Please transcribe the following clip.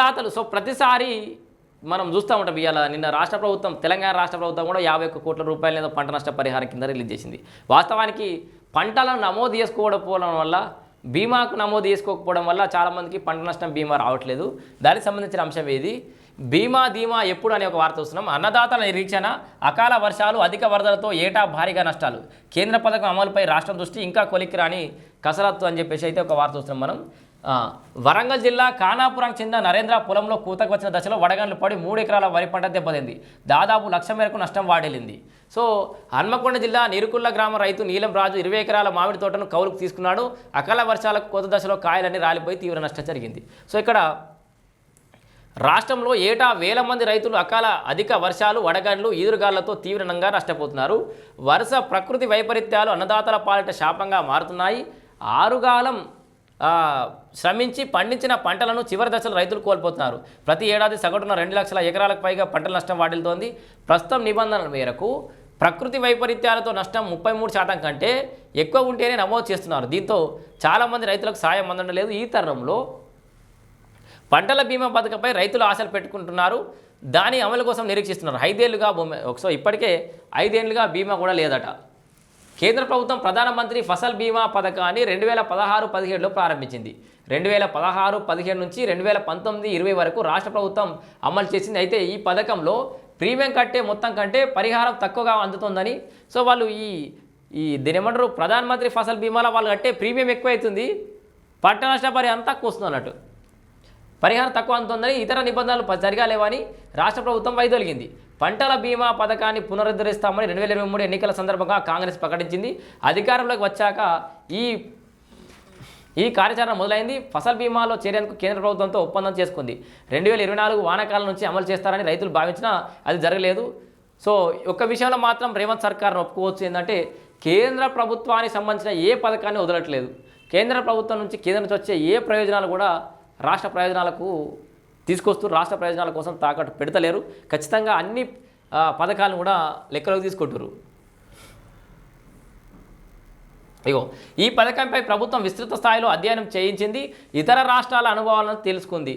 అన్నదాతలు సో ప్రతిసారి మనం చూస్తూ ఉంటాం ఇవాళ నిన్న రాష్ట్ర ప్రభుత్వం తెలంగాణ రాష్ట్ర ప్రభుత్వం కూడా యాభై ఒక్క కోట్ల రూపాయలు ఏదో పంట నష్ట పరిహారం కింద రిలీజ్ చేసింది. వాస్తవానికి పంటలను నమోదు చేసుకోకపోవడం వల్ల బీమాకు నమోదు చేసుకోకపోవడం వల్ల చాలామందికి పంట నష్టం బీమా రావట్లేదు. దానికి సంబంధించిన అంశం ఏది? బీమా ధీమా ఎప్పుడు అనే ఒక వార్త వస్తున్నాం. అన్నదాతల నిరీక్షణ అకాల వర్షాలు అధిక వరదలతో ఏటా భారీగా నష్టాలు. కేంద్ర పథకం అమలుపై రాష్ట్రం దృష్టి ఇంకా కొలిక్కి రాని కసరత్తు అని చెప్పేసి అయితే ఒక వార్త వస్తున్నాం మనం. వరంగల్ జిల్లా ఖానాపురం చెందిన నరేంద్ర పొలంలో కూతకు వచ్చిన దశలో వడగండ్లు పడి మూడు ఎకరాల వరి పంట దెబ్బతింది. దాదాపు లక్ష మేరకు నష్టం వాడేలింది సో హన్మకొండ జిల్లా నీరుకుల్ల గ్రామ రైతు నీలం రాజు ఇరవై ఎకరాల మామిడి తోటను కౌలుకు తీసుకున్నాడు. అకాల వర్షాలకు కోత దశలో కాయలన్నీ రాలిపోయి తీవ్ర నష్టం జరిగింది. సో ఇక్కడ రాష్ట్రంలో ఏటా వేల మంది రైతులు అకాల అధిక వర్షాలు వడగండ్లు ఈదురుగాళ్ళతో తీవ్రంగా నష్టపోతున్నారు. వరుస ప్రకృతి వైపరీత్యాలు అన్నదాతల పాలిట శాపంగా మారుతున్నాయి. ఆరుగాలం శ్రమించి పండించిన పంటలను చివరి దశలో రైతులు కోల్పోతున్నారు. ప్రతి ఏడాది సగటున రెండు లక్షల ఎకరాలకు పైగా పంటల నష్టం వాటిల్తోంది ప్రస్తుతం నిబంధనల మేరకు ప్రకృతి వైపరీత్యాలతో నష్టం ముప్పై మూడు శాతం కంటే ఎక్కువ ఉంటేనే నమోదు చేస్తున్నారు. దీంతో చాలామంది రైతులకు సాయం అందడం లేదు ఈ తరుణంలో పంటల బీమా పథకంపై రైతులు ఆశలు పెట్టుకుంటున్నారు. దాని అమలు కోసం నిరీక్షిస్తున్నారు. ఐదేళ్ళుగా భూమి ఒకసారి ఇప్పటికే ఐదేళ్ళుగా బీమా కూడా లేదట. కేంద్ర ప్రభుత్వం ప్రధానమంత్రి ఫసల్ బీమా పథకాన్ని రెండు వేల పదహారు పదిహేడులో ప్రారంభించింది. రెండు వేల పదహారు పదిహేడు నుంచి రెండు వేల పంతొమ్మిది ఇరవై వరకు రాష్ట్ర ప్రభుత్వం అమలు చేసింది. అయితే ఈ పథకంలో ప్రీమియం కట్టే మొత్తం కంటే పరిహారం తక్కువగా అందుతుందని. సో వాళ్ళు ఈ ఈ దీనిమంటారు ప్రధానమంత్రి ఫసల్ బీమాలో వాళ్ళు కట్టే ప్రీమియం ఎక్కువ అవుతుంది పంట నష్ట పరిహారం తక్కువ వస్తుంది అన్నట్టు. పరిహారం తక్కువ అందుతుందని ఇతర నిబంధనలు జరగాలేవని రాష్ట్ర ప్రభుత్వం వైదొలిగింది. పంటల బీమా పథకాన్ని పునరుద్ధరిస్తామని రెండు వేల ఇరవై మూడు ఎన్నికల సందర్భంగా కాంగ్రెస్ ప్రకటించింది. అధికారంలోకి వచ్చాక ఈ ఈ కార్యాచరణ మొదలైంది. ఫసల్ బీమాలో చేరేందుకు కేంద్ర ప్రభుత్వంతో ఒప్పందం చేసుకుంది. రెండు వేల ఇరవై నాలుగు వానాకాలం నుంచి అమలు చేస్తారని రైతులు భావించినా అది జరగలేదు. సో ఒక్క విషయంలో మాత్రం రేవంత్ సర్కార్ను ఒప్పుకోవచ్చు ఏంటంటే కేంద్ర ప్రభుత్వానికి సంబంధించిన ఏ పథకాన్ని వదలట్లేదు. కేంద్ర ప్రభుత్వం నుంచి కేంద్రం నుంచి వచ్చే ఏ ప్రయోజనాలు కూడా రాష్ట్ర ప్రయోజనాలకు తీసుకొస్తూ రాష్ట్ర ప్రయోజనాల కోసం తాకట్టు పెడతలేరు. ఖచ్చితంగా అన్ని పథకాలను కూడా లెక్కలోకి తీసుకుంటారు ఇగో ఈ పథకంపై ప్రభుత్వం విస్తృత స్థాయిలో అధ్యయనం చేయించింది ఇతర రాష్ట్రాల అనుభవాలను తెలుసుకుంది.